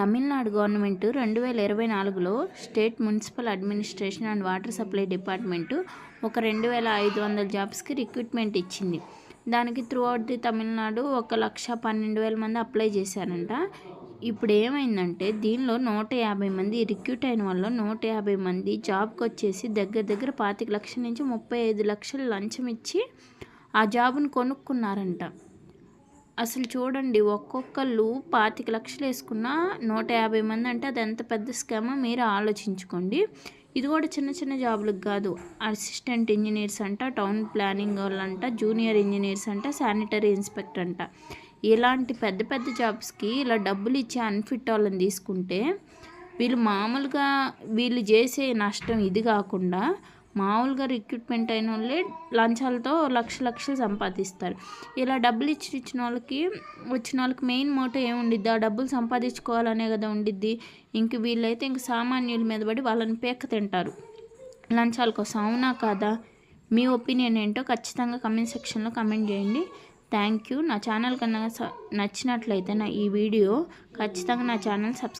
Tamil Nadu government రెండు వేల ఇరవై నాలుగులో state municipal administration and water supply department ఒక రెండు వేల ఐదు వందల జాబ్స్కి రిక్రూట్మెంట్ ఇచ్చింది. దానికి త్రూ అవుట్ ది తమిళనాడు ఒక లక్ష పన్నెండు వేల మంది అప్లై చేశారంట. ఇప్పుడు ఏమైందంటే దీనిలో నూట యాభై మంది రిక్రూట్ అయిన వల్ల నూట యాభై మంది జాబ్కి వచ్చేసి దగ్గర దగ్గర పాతిక లక్షల నుంచి ముప్పై ఐదు లక్షలు లంచం ఇచ్చి ఆ జాబ్ను కొనుక్కున్నారంట. అసలు చూడండి ఒక్కొక్కళ్ళు పాతిక లక్షలు వేసుకున్న నూట యాభై మంది అంటే అది ఎంత పెద్ద స్కామో మీరు ఆలోచించుకోండి. ఇది కూడా చిన్న చిన్న జాబులకు కాదు. అసిస్టెంట్ ఇంజనీర్స్ అంట టౌన్ ప్లానింగ్ వాళ్ళంట జూనియర్ ఇంజనీర్స్ అంట శానిటరీ ఇన్స్పెక్టర్ అంట. ఇలాంటి పెద్ద పెద్ద జాబ్స్కి ఇలా డబ్బులు ఇచ్చే అన్ఫిట్ వాళ్ళని తీసుకుంటే వీళ్ళు మామూలుగా వీళ్ళు చేసే నష్టం ఇది కాకుండా మామూలుగా రిక్రూట్మెంట్ అయిన వాళ్ళే లంచాలతో లక్ష లక్షలు సంపాదిస్తారు. ఇలా డబ్బులు ఇచ్చి ఇచ్చిన వాళ్ళకి వచ్చిన వాళ్ళకి మెయిన్ మోటో ఏముండిద్ది ఆ డబ్బులు సంపాదించుకోవాలనే కదా ఉండిద్ది. ఇంక వీళ్ళైతే ఇంక సామాన్యుల మీద పడి వాళ్ళని పేక తింటారు. లంచాల కోసం అవునా కాదా? మీ ఒపీనియన్ ఏంటో ఖచ్చితంగా కమెంట్ సెక్షన్లో కమెంట్ చేయండి. థ్యాంక్ యూ నా ఛానల్ కన్నా నచ్చినట్లయితే నా ఈ వీడియో ఖచ్చితంగా నా ఛానల్ సబ్స్క్రైబ్